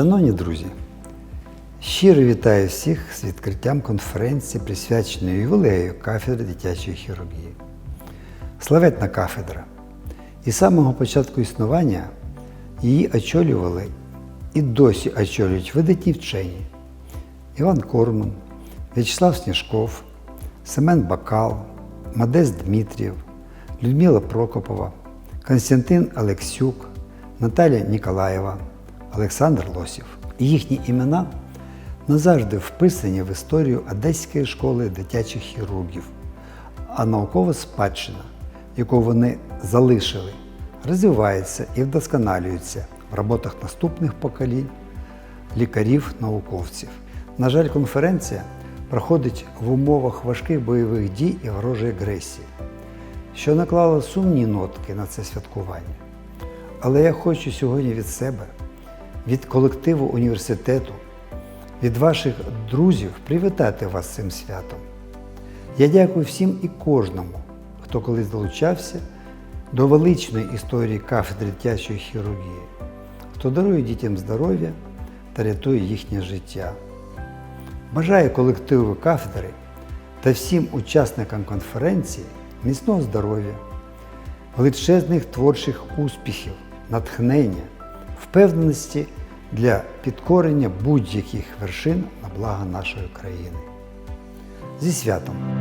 Шановні друзі, щиро вітаю всіх з відкриттям конференції, присвяченої ювілею кафедри дитячої хірургії. Славетна кафедра. І з самого початку існування її очолювали і досі очолюють видатні вчені Іван Корман, В'ячеслав Сніжков, Семен Бакал, Модест Дмитрів, Людмила Прокопова, Константин Алексюк, Наталія Ніколаєва, Олександр Лосів. Їхні імена назавжди вписані в історію Одеської школи дитячих хірургів, а наукова спадщина, яку вони залишили, розвивається і вдосконалюється в роботах наступних поколінь лікарів-науковців. На жаль, конференція проходить в умовах важких бойових дій і ворожої агресії, що наклало сумні нотки на це святкування. Але я хочу сьогодні від себе, від колективу університету, від ваших друзів привітати вас цим святом. Я дякую всім і кожному, хто колись долучався до величної історії кафедри дитячої хірургії, хто дарує дітям здоров'я та рятує їхнє життя. Бажаю колективу кафедри та всім учасникам конференції міцного здоров'я, величезних творчих успіхів, натхнення, впевненості для підкорення будь-яких вершин на благо нашої країни. Зі святом!